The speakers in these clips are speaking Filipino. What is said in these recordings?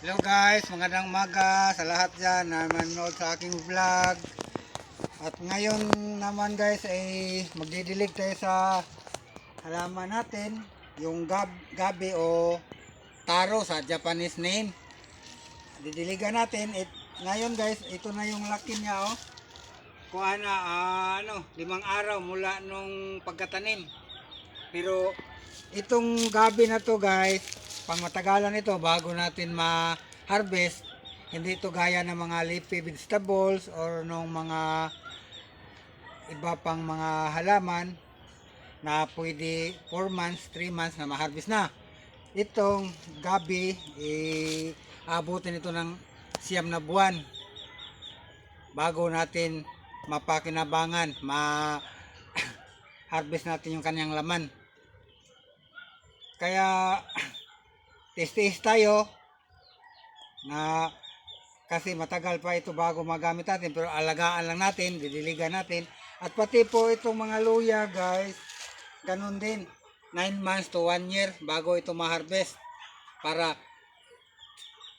Hello guys, magandang umaga sa lahat dyan na manood sa aking vlog. At ngayon naman guys ay magdidilig tayo sa halaman natin, yung gab gabi o taro sa Japanese name. Didiligan natin. It, ngayon guys, ito na yung laki niya oh. Kuha na ah, ano, limang araw mula nung pagkatanim. Pero itong gabi na to guys, pang matagalan ito bago natin ma-harvest, hindi ito gaya ng mga leafy vegetables or ng mga iba pang mga halaman na pwede 4 months, 3 months na ma-harvest na. Itong gabi, eh, abutin ito ng siyam na buwan bago natin mapakinabangan, ma harvest natin yung kanyang laman. Kaya test-test tayo na kasi matagal pa ito bago magamit natin pero alagaan lang natin, didiligan natin. At pati po itong mga luya guys, ganun din. 9 months to 1 year bago ito ma-harvest para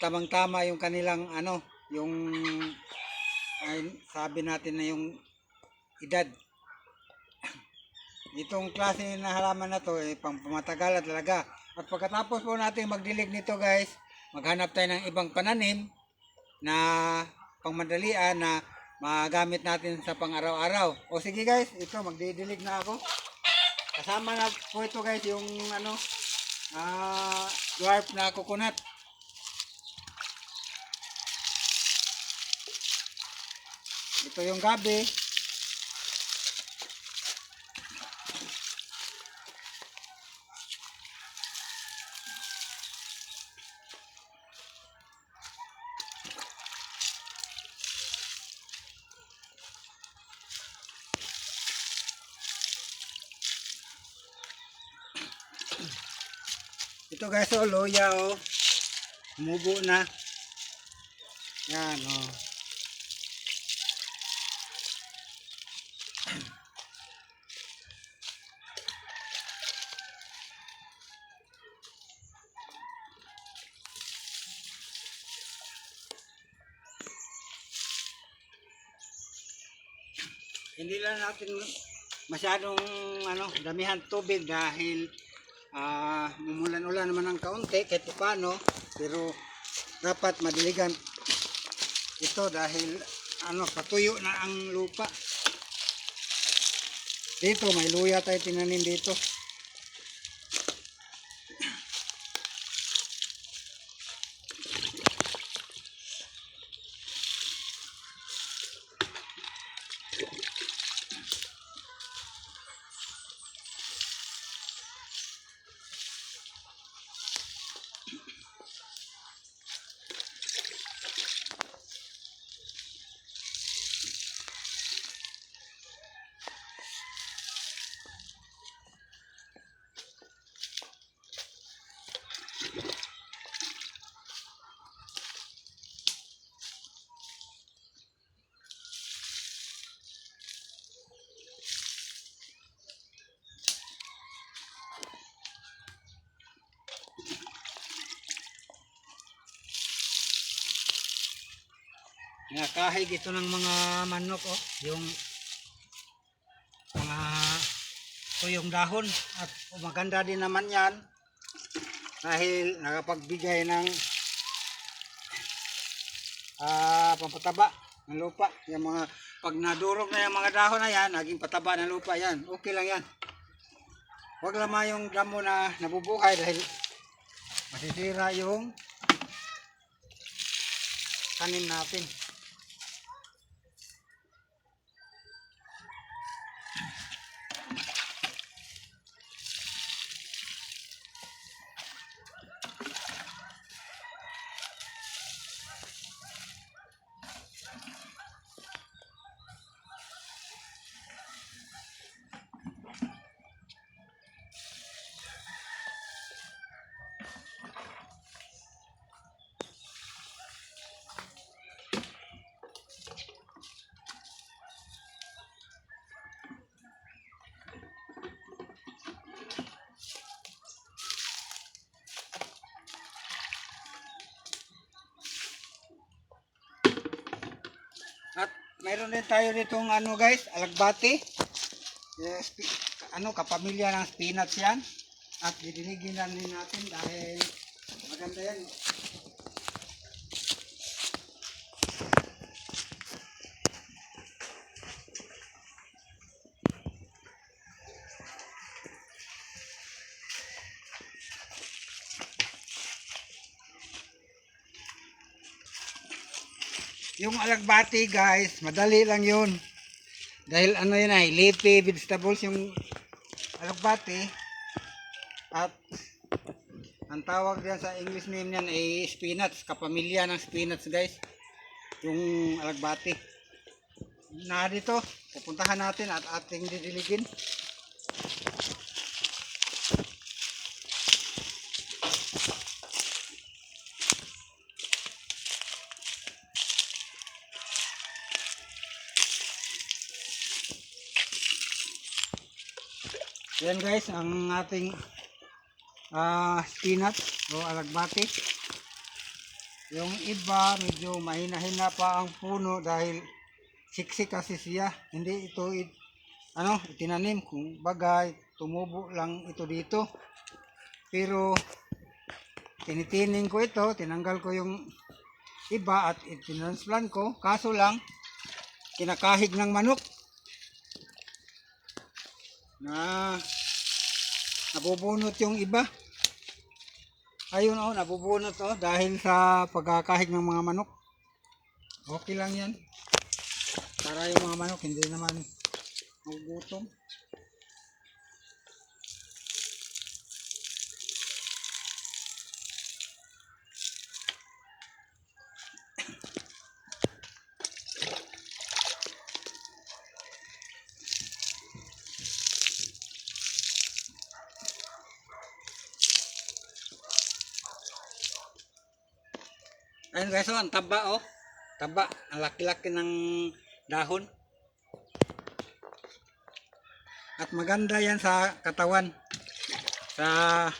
tamang-tama yung kanilang ano, yung ay, sabi natin na yung edad. Itong klase na halaman na to eh, pang pumatagalan talaga. At pagkatapos po natin magdilig nito guys, maghanap tayo ng ibang pananim na pangmadalian na magamit natin sa pang-araw-araw. O sige guys, ito magdidilig na ako. Kasama na po ito guys yung ano, ah dwarf na coconut. Ito yung gabi. Ito guys, oh, loya oh. Umubo na. Yan oh. Hindi lang natin masyadong ano, damihan tubig dahil ah mumulan-ulan naman ng kaunti kahit paano pero dapat madiligan. Ito dahil ano patuyo na ang lupa. Dito may luya tayo tinanim dito Nakahig ito ng mga manok oh, yung mga tuyong dahon at maganda din naman yan dahil nakapagbigay ng ah pampataba ng lupa. Yung mga pag nadurog na yung mga dahon na yan, naging pataba ng lupa yan. Okay lang yan. Huwag lamang yung damo na nabubuhay dahil masisira yung tanim natin. At mayroon din tayo ditong ano guys, alagbati. Yes, ano, kapamilya ng spinach yan. At didinigin na rin natin dahil maganda yan. Yung alagbati guys, madali lang yun. Dahil ano yun ay, leafy vegetables yung alagbati. At ang tawag diyan sa English name niyan ay spinach, kapamilya ng spinach guys. Yung alagbati. Na dito, pupuntahan natin at ating didiligin. Yan guys, ang ating ah spinach o alagbati. Yung iba medyo mahina-hina pa ang puno dahil siksik kasi siya. Hindi ito it, ano, itinanim kung bagay tumubo lang ito dito. Pero tinitining ko ito, tinanggal ko yung iba at itinransplant ko. Kaso lang kinakahig ng manok na nabubunot yung iba. Ayun oh, nabubunot oh dahil sa pagkakahig ng mga manok. Okay lang yan. Para yung mga manok hindi naman magugutom. Ayun guys, oh, ang taba oh. Taba, ang laki-laki ng dahon. At maganda yan sa katawan. Sa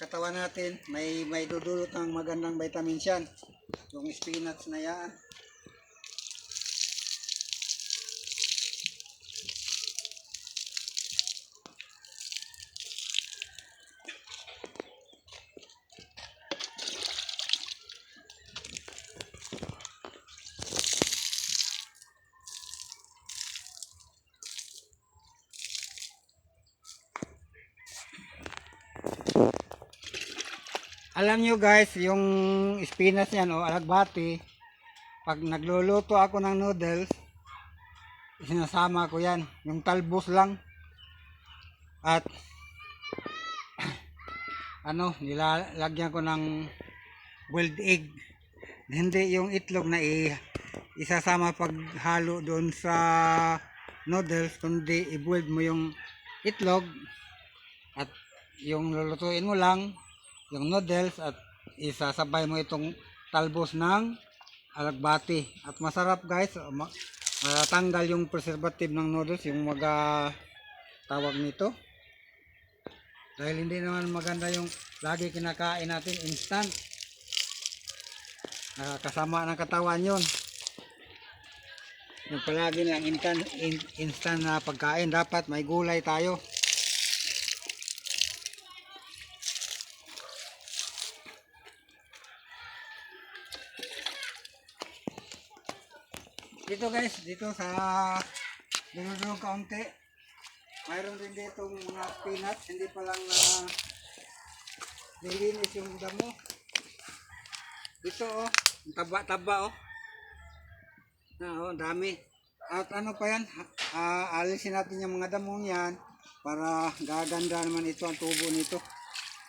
katawan natin, may may dudulot ng magandang vitamins yan. Yung spinach na yan. Alam nyo guys, yung spinach yan o alagbati, pag nagluluto ako ng noodles, sinasama ko yan. Yung talbos lang. At ano, nilalagyan ko ng boiled egg. Hindi yung itlog na i isasama pag halo doon sa noodles, kundi i-boiled mo yung itlog at yung lulutuin mo lang yung noodles at isasabay mo itong talbos ng alagbati. At masarap guys, ma- matatanggal yung preservative ng noodles, yung mga tawag nito. Dahil hindi naman maganda yung lagi kinakain natin instant. Nakakasama ng katawan yon. Yung palagi lang instant, in- instant na pagkain, dapat may gulay tayo. Dito guys, dito sa dunodong kaunti. Mayroon din dito mga peanuts, hindi pa lang na nilinis yung damo. Dito oh, ang taba-taba oh. Na oh, dami. At ano pa yan, ah, alisin natin yung mga damo yan para gaganda naman ito ang tubo nito.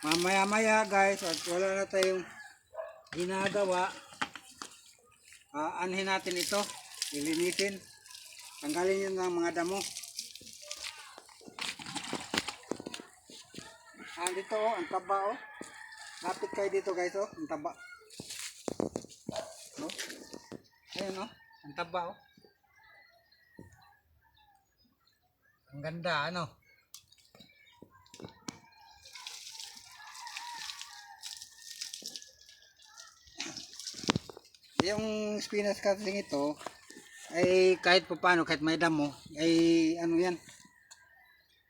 Mamaya-maya guys, at wala na tayong ginagawa, ah, anhin natin ito, ilinisin, tanggalin yun ng mga damo. Ah, dito oh, ang taba oh. Lapit kayo dito guys oh, ang taba. No? Ayun oh, ang taba oh. Ang ganda ano. Yung spinach cutting ito, ay kahit pa paano, kahit may damo, ay ano yan,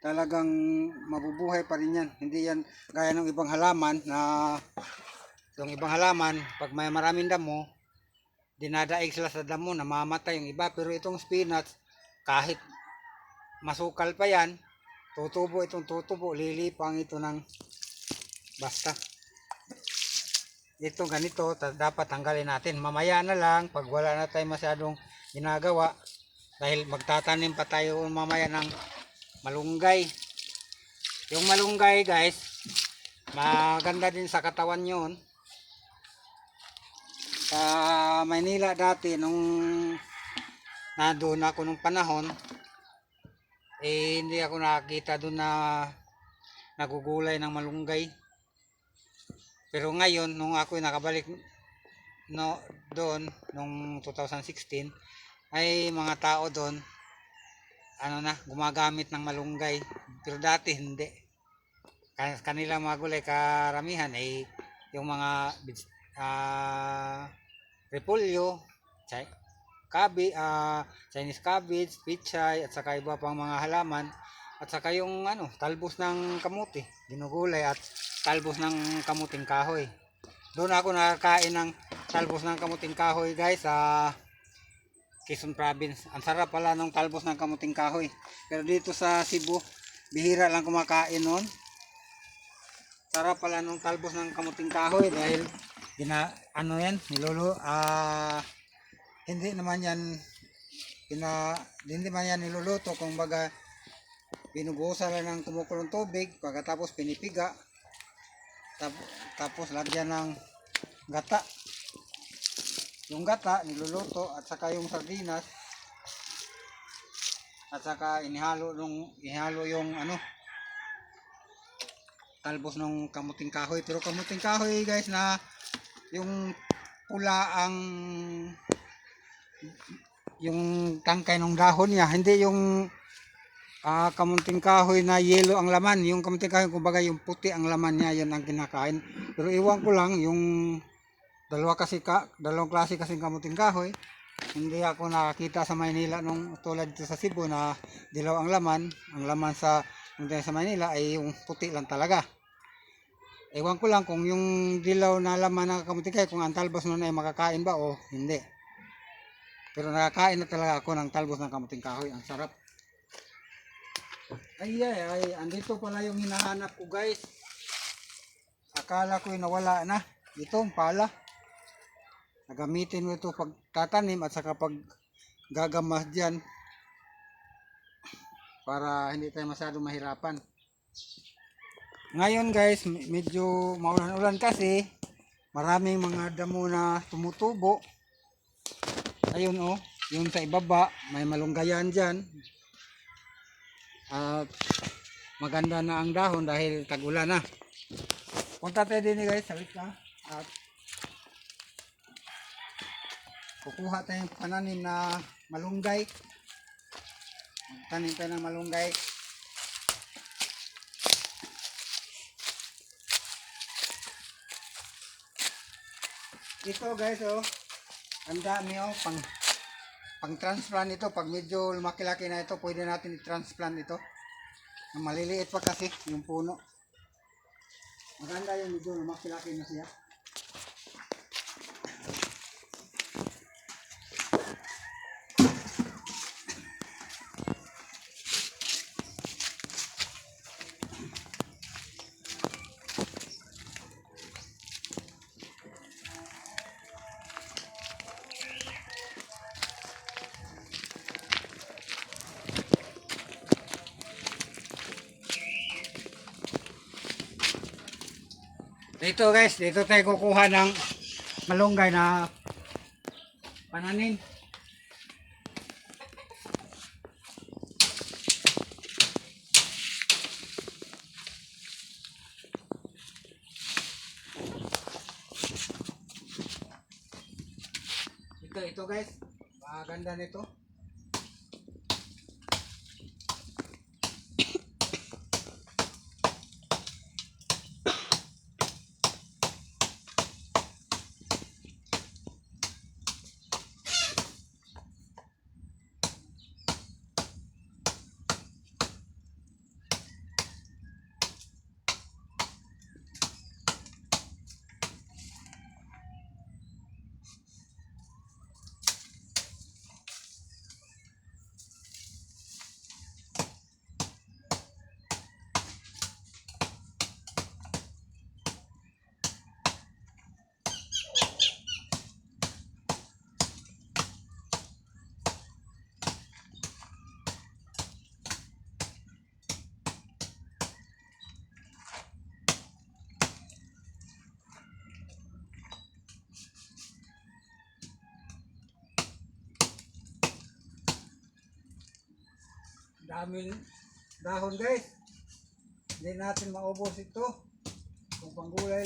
talagang mabubuhay pa rin yan. Hindi yan gaya ng ibang halaman na yung ibang halaman, pag may maraming damo, dinadaig sila sa damo, namamatay yung iba. Pero itong spinach, kahit masukal pa yan, tutubo itong tutubo, lilipang ito ng basta. Ito ganito, dapat tanggalin natin. Mamaya na lang, pag wala na tayo masyadong ginagawa, dahil magtatanim pa tayo mamaya ng malunggay. Yung malunggay guys, maganda din sa katawan yun. Sa Maynila dati, nung nandun ako nung panahon, eh hindi ako nakakita doon na nagugulay ng malunggay. Pero ngayon, nung ako nakabalik no, doon, nung 2016, ay mga tao doon, ano na, gumagamit ng malunggay. Pero dati hindi. Kan- Kanila mga gulay karamihan ay yung mga ah repolyo, kabi, ah, Chinese cabbage, pichay, at saka iba pang mga halaman. At saka yung ano, talbos ng kamuti, ginugulay at talbos ng kamuting kahoy. Doon ako nakakain ng talbos ng kamuting kahoy guys sa Quezon Province. Ang sarap pala ng talbos ng kamuting kahoy. Pero dito sa Cebu, bihira lang kumakain noon. Sarap pala ng talbos ng kamuting kahoy dahil gina, ano yan, nilolo, ah, hindi naman yan, pina, hindi naman yan niluluto kung baga binubuhusan lang ng kumukulong tubig, pagkatapos pinipiga, tap- tapos lagyan ng gata. Yung gata, niluluto, at saka yung sardinas, at saka inihalo nung inihalo yung ano talbos ng kamuting kahoy. Pero kamuting kahoy guys na yung pula ang yung tangkay ng dahon niya. Hindi yung ah, kamunting kahoy na yelo ang laman. Yung kamunting kahoy kumbaga yung puti ang laman niya yun ang kinakain. Pero iwan ko lang yung dalawa kasi ka, dalawang klase kasi kamuting kahoy hindi ako nakakita sa Maynila nung tulad dito sa Cebu na dilaw ang laman. Ang laman sa yung sa Maynila ay yung puti lang talaga. Ewan ko lang kung yung dilaw na laman ng kamuting kahoy kung ang talbos nun ay makakain ba o hindi. Pero nakakain na talaga ako ng talbos ng kamuting kahoy. Ang sarap. Ay, ay, ay. Andito pala yung hinahanap ko guys. Akala ko nawala na. Ito, pala. Nagamitin mo ito pag tatanim at saka pag gagamas dyan. Para hindi tayo masyadong mahirapan. Ngayon guys, me- medyo maulan-ulan kasi. Maraming mga damo na tumutubo. Ayun oh, yung sa ibaba, may malunggayan dyan. At maganda na ang dahon dahil tag-ulan na. Punta tayo din guys, salit ka. At kukuha tayong pananim na malunggay. Tanim tayo ng malunggay. Ito guys oh, ang dami oh, pang pang transplant ito. Pag medyo lumaki-laki na ito, pwede natin i-transplant ito. Maliliit pa kasi yung puno. Maganda yung medyo lumaki-laki na siya. Dito guys, dito tayo kukuha ng malunggay na pananin. Ito, ito guys. Maganda nito. Daming dahon guys. Hindi natin maubos ito. Kung panggulay